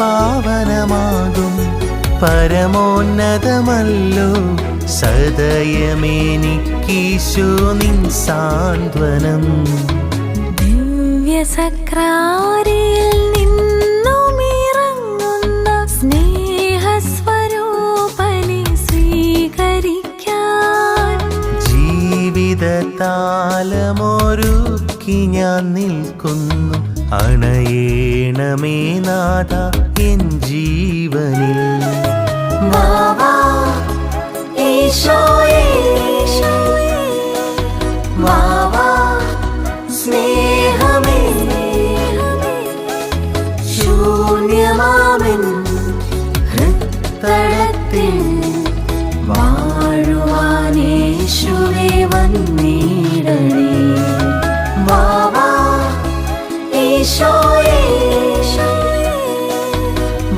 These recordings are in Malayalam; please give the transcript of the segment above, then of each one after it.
പാവനമാകും പരമോന്നതമല്ലോ. സദയമേനിക്കീശോ നിൻ സാന്ത്വനം. ദിവ്യസക്രാരിയിൽ ജീവിതതാലമൊരുക്കി ഞാൻ നിൽക്കുന്നു. അണയേണമേ നാഥ എൻ ജീവനിൽ. ശൂന്യമാമെൻ ഹൃത്തടത്തിൽ വന്നിടണേ വാവാ ഈശോയേ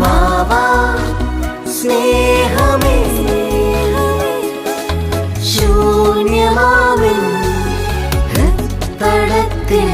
വാവാ സ്നേഹമേ. ശൂന്യമാവിൻ ഹൃത്തടത്തിൽ